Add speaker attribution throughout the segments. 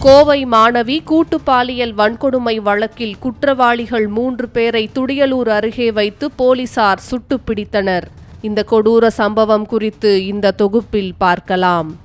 Speaker 1: கோவை மாணவி கூட்டு பாலியல் வன்கொடுமை வழக்கில் குற்றவாளிகள் மூன்று பேரை துடியலூர் அருகே வைத்து போலீசார் சுட்டுப் பிடித்தனர் இந்த கொடூர சம்பவம் குறித்து இந்த தொகுப்பில் பார்க்கலாம்.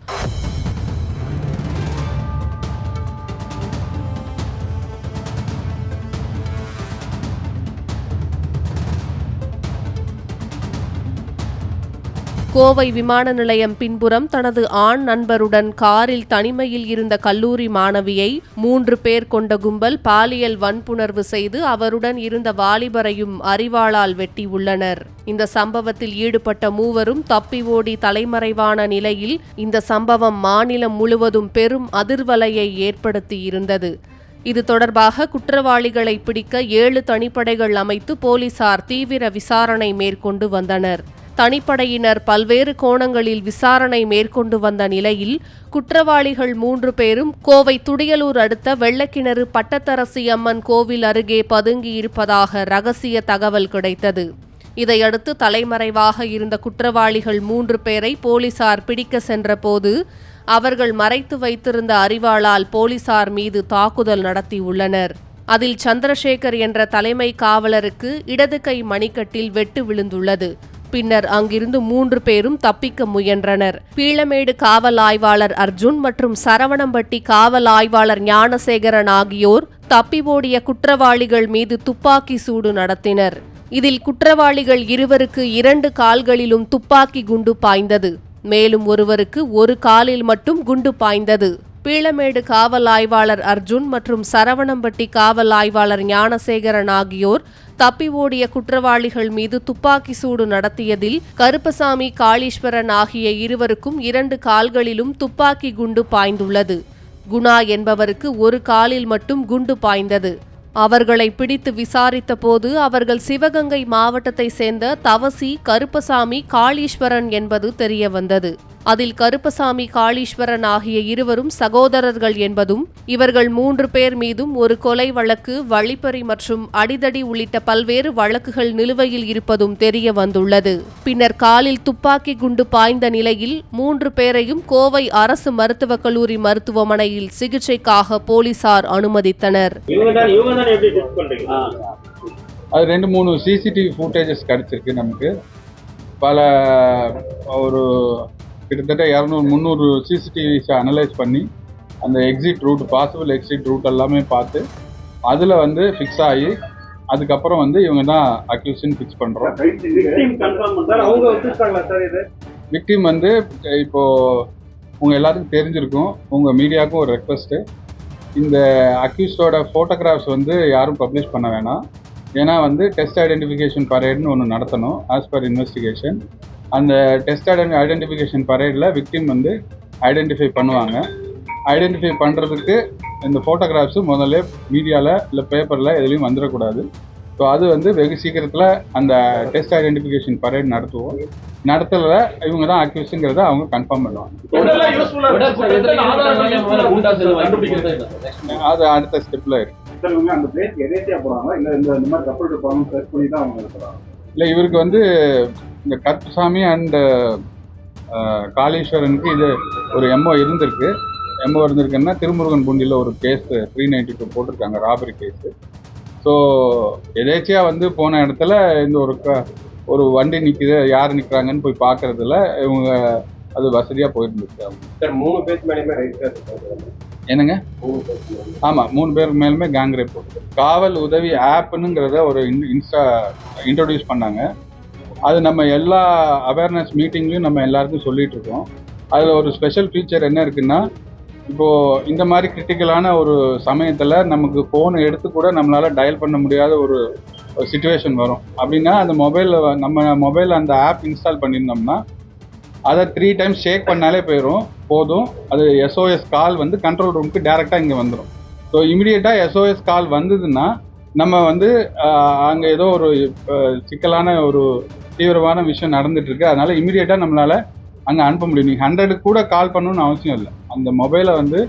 Speaker 1: கோவை விமான நிலையம் பின்புறம் தனது ஆண் நண்பருடன் காரில் தனிமையில் இருந்த கல்லூரி மாணவியை மூன்று பேர் கொண்ட கும்பல் பாலியல் வன்புணர்வு செய்து அவருடன் இருந்த வாலிபரையும் அறிவாளால் வெட்டியுள்ளனர் இந்த சம்பவத்தில் ஈடுபட்ட மூவரும் தப்பி ஓடி தலைமறைவான நிலையில் இந்த சம்பவம் மாநிலம் முழுவதும் பெரும் அதிர்வலையை ஏற்படுத்தியிருந்தது இது தொடர்பாக குற்றவாளிகளை பிடிக்க ஏழு தனிப்படைகள் அமைத்து போலீசார் தீவிர விசாரணை மேற்கொண்டு வந்தனர். தனிப்படையினர் பல்வேறு கோணங்களில் விசாரணை மேற்கொண்டு வந்த நிலையில் குற்றவாளிகள் மூன்று பேரும் கோவை துடியலூர் அடுத்த வெள்ளக்கிணறு பட்டத்தரசி அம்மன் கோவில் அருகே பதுங்கியிருப்பதாக ரகசிய தகவல் கிடைத்தது. இதையடுத்து தலைமறைவாக இருந்த குற்றவாளிகள் மூன்று பேரை போலீசார் பிடிக்க சென்றபோது அவர்கள் மறைத்து வைத்திருந்த அறிவாளால் போலீசார் மீது தாக்குதல் நடத்தியுள்ளனர் அதில் சந்திரசேகர் என்ற தலைமை காவலருக்கு இடது கை மணிக்கட்டில் வெட்டு விழுந்துள்ளது. பின்னர் அங்கிருந்து மூன்று பேரும் தப்பிக்க முயன்றனர். பீளமேடு காவல் ஆய்வாளர் அர்ஜுன் மற்றும் சரவணம்பட்டி காவல் ஆய்வாளர் ஞானசேகரன் ஆகியோர் தப்பி ஓடிய குற்றவாளிகள் மீது துப்பாக்கி சூடு நடத்தினர். இதில் குற்றவாளிகள் இருவருக்கு இரண்டு கால்களிலும் துப்பாக்கி குண்டு பாய்ந்தது. மேலும் ஒருவருக்கு ஒரு காலில் மட்டும் குண்டு பாய்ந்தது. பீளமேடு காவல் ஆய்வாளர் அர்ஜுன் மற்றும் சரவணம்பட்டி காவல் ஆய்வாளர் ஞானசேகரன் ஆகியோர் தப்பி ஓடிய குற்றவாளிகள் மீது துப்பாக்கி சூடு நடத்தியதில் கருப்பசாமி காளீஸ்வரன் ஆகிய இருவருக்கும் இரண்டு கால்களிலும் துப்பாக்கி குண்டு பாய்ந்துள்ளது. குணா என்பவருக்கு ஒரு காலில் மட்டும் குண்டு பாய்ந்தது. அவர்களை பிடித்து விசாரித்த போது அவர்கள் சிவகங்கை மாவட்டத்தை சேர்ந்த தவசி கருப்பசாமி காளீஸ்வரன் என்பது தெரியவந்தது. அதில் கருப்பசாமி காளீஸ்வரன் ஆகிய இருவரும் சகோதரர்கள் என்பதும் இவர்கள் மூன்று பேர் மீதும் ஒரு கொலை வழக்கு வழிப்பறி மற்றும் அடிதடி உள்ளிட்ட பல்வேறு வழக்குகள் நிலுவையில் இருப்பதும் தெரிய வந்துள்ளது. பின்னர் காலில் துப்பாக்கி குண்டு பாய்ந்த நிலையில் மூன்று பேரையும் கோவை அரசு மருத்துவக் கல்லூரி மருத்துவமனையில் சிகிச்சைக்காக போலீசார் அனுமதித்தனர்.
Speaker 2: அது ரெண்டு மூணு சிசிடிவி ஃபுட்டேஜஸ் கிடச்சிருக்கு நமக்கு. பல ஒரு கிட்டத்தட்ட இரநூறு முந்நூறு சிசிடிவிஸை அனலைஸ் பண்ணி அந்த exit route possible exit route எல்லாமே பார்த்து அதில் வந்து ஃபிக்ஸ் ஆகி அதுக்கப்புறம் வந்து இவங்க தான் அக்யூஷன் ஃபிக்ஸ் பண்ணுறோம்
Speaker 3: விக்டிம் கன்ஃபார்ம் சார் அவங்க ஒத்துக்கிட்டாங்களா சார் இது?
Speaker 2: விக்டிம் வந்து இப்போது உங்கள் எல்லாத்துக்கும் தெரிஞ்சிருக்கும் உங்கள் மீடியாவுக்கும் ஒரு ரெக்வஸ்ட்டு இந்த அக்யூஸ்டோட ஃபோட்டோகிராஃப்ஸ் வந்து யாரும் பப்ளிஷ் பண்ண வேணாம். ஏன்னா வந்து டெஸ்ட் ஐடென்டிஃபிகேஷன் பரேட்னு ஒன்று நடத்தணும் ஆஸ் பர் இன்வெஸ்டிகேஷன் அந்த டெஸ்ட் ஐடென்டிஃபிகேஷன் பரேடில் விக்டிம் வந்து ஐடென்டிஃபை பண்ணுவாங்க. ஐடென்டிஃபை பண்ணுறதுக்கு இந்த ஃபோட்டோகிராஃப்ஸு முதல்ல மீடியாவில் இல்லை பேப்பரில் எதுலேயும் வந்துடக்கூடாது. ஸோ அது வந்து வெகு சீக்கிரத்தில் அந்த டெஸ்ட் ஐடென்டிஃபிகேஷன் பரேட் நடத்துவோம். நடத்தல இவங்க தான் அக்யூஸுங்கிறத அவங்க கன்ஃபார்ம் பண்ணுவாங்க. அது அடுத்த ஸ்டெப்பில் இருக்கு.
Speaker 4: இல்லை
Speaker 2: இவருக்கு வந்து இந்த கருப்புசாமி அண்ட் காளீஸ்வரனுக்கு இது ஒரு எம்ஓ இருந்திருக்கு. எம்ஓ இருந்திருக்குன்னா திருமுருகன் பூண்டியில் ஒரு கேஸ் த்ரீ நைன்டி டூ போட்டிருக்காங்க ராபரி கேஸு ஸோ எதேச்சியாக வந்து போன இடத்துல இந்த ஒரு க- ஒரு வண்டி நிற்குது யார் நிற்கிறாங்கன்னு போய் பார்க்கறதுல இவங்க அது வசதியாக போயிருந்துச்சு அவங்க.
Speaker 3: சார் மூணு பேருக்கு மேலேயுமே
Speaker 2: என்னங்க? ஆமாம் மூணு பேருக்கு மேலுமே கேங் ரேப் போட்டு காவல் உதவி ஆப்னுங்கிறத ஒரு இன் இன்ஸ்டா இன்ட்ரடியூஸ் பண்ணாங்க. அது நம்ம எல்லா அவேர்னஸ் மீட்டிங்லையும் நம்ம எல்லாருக்கும் சொல்லிட்டு இருக்கோம் அதில் ஒரு ஸ்பெஷல் ஃபீச்சர் என்ன இருக்குன்னா இப்போது இந்த மாதிரி கிரிட்டிக்கலான ஒரு சமயத்தில் நமக்கு ஃபோனை எடுத்து கூட நம்மளால் டயல் பண்ண முடியாத ஒரு சுச்சுவேஷன் வரும். அப்படின்னா அந்த மொபைலில் நம்ம மொபைலில் அந்த ஆப் இன்ஸ்டால் பண்ணியிருந்தோம்னா அதை த்ரீ டைம்ஸ் ஷேக் பண்ணாலே போயிடும் போதும். அது எஸ்ஓஎஸ் கால் வந்து கண்ட்ரோல் ரூமுக்கு டேரெக்டாக இங்கே வந்துடும் ஸோ இமிடியேட்டாக எஸ்ஓஎஸ் கால் வந்ததுன்னா நம்ம வந்து அங்கே ஏதோ ஒரு சிக்கலான ஒரு தீவிரமான விஷயம் நடந்துட்டு இருக்கு அதனால இமிடியேட்டாக நம்மளால அங்கே அனுப்ப முடியும். நீங்கள் ஹண்ட்ரடுக்கு கூட கால் பண்ணணும்னு அவசியம் இல்லை. அந்த மொபைலை வந்து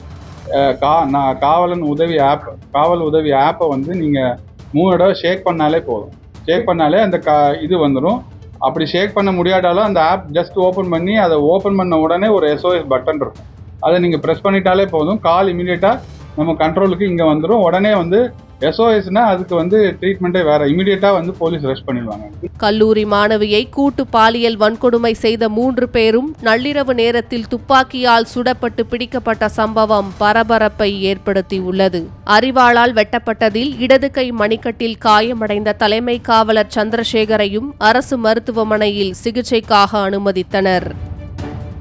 Speaker 2: கா நான் காவலன் உதவி ஆப் காவல் உதவி ஆப்பை வந்து நீங்கள் மூணு தடவை ஷேக் பண்ணாலே போதும். ஷேக் பண்ணாலே அந்த கா இது வந்துடும் அப்படி ஷேக் பண்ண முடியாட்டாலும் அந்த ஆப் ஜஸ்ட் ஓப்பன் பண்ணி அதை ஓப்பன் பண்ண உடனே ஒரு எஸ்ஓஎஸ் பட்டன் இருக்கும். அதை நீங்கள் ப்ரெஸ் பண்ணிட்டாலே போதும். கால் இமீடியட்டாக நம்ம கண்ட்ரோலுக்கு இங்கே வந்துடும் உடனே வந்து எஸ்ஓஎஸ்னா அதுக்கு வந்து ட்ரீட்மெண்ட்டே வேற. இமீடியட்டாக வந்து போலீஸ் ரெஸ்ட் பண்ணிடுவாங்க.
Speaker 1: கல்லூரி மாணவியை கூட்டு பாலியல் வன்கொடுமை செய்த மூன்று பேரும் நள்ளிரவு நேரத்தில் துப்பாக்கியால் சுடப்பட்டு பிடிக்கப்பட்ட சம்பவம் பரபரப்பை ஏற்படுத்தியுள்ளது. அறிவாளால் வெட்டப்பட்டதில் இடது கை மணிக்கட்டில் காயமடைந்த தலைமை காவலர் சந்திரசேகரையும் அரசு மருத்துவமனையில் சிகிச்சைக்காக அனுமதித்தனர்.